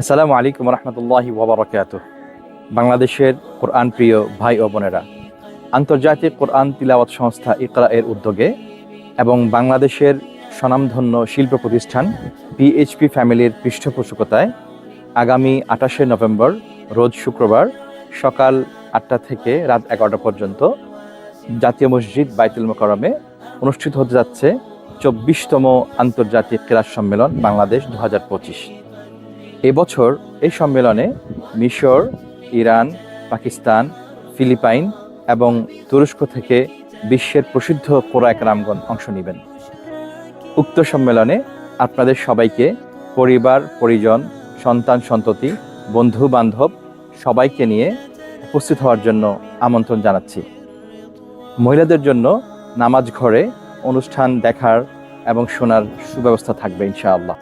আসসালামু আলাইকুম রহমতুল্লাহি ওবরাকাত বাংলাদেশের কোরআন প্রিয় ভাই ও বোনেরা, আন্তর্জাতিক কোরআন তিলাওয়াত সংস্থা ইকরা এর উদ্যোগে এবং বাংলাদেশের স্বনামধন্য শিল্প প্রতিষ্ঠান পিএইচপি ফ্যামিলির পৃষ্ঠপোষকতায় আগামী আঠাশে নভেম্বর, রোজ শুক্রবার সকাল আটটা থেকে রাত এগারোটা পর্যন্ত জাতীয় মসজিদ বাইতুল মোকারমে অনুষ্ঠিত হতে যাচ্ছে চব্বিশতম আন্তর্জাতিক ক্রীড়া সম্মেলন বাংলাদেশ দু হাজার পঁচিশ। এবছর এই সম্মেলনে মিশর, ইরান, পাকিস্তান, ফিলিপাইন এবং তুরস্ক থেকে বিশ্বের প্রসিদ্ধ কোরআক রামগণ অংশ নেবেন। উক্ত সম্মেলনে আপনাদের সবাইকে পরিবার, পরিজন, সন্তান, সন্ততি, বন্ধু, বান্ধব সবাইকে নিয়ে উপস্থিত হওয়ার জন্য আমন্ত্রণ জানাচ্ছি। মহিলাদের জন্য নামাজ ঘরে অনুষ্ঠান দেখার এবং শোনার সুব্যবস্থা থাকবে ইনশাআল্লাহ।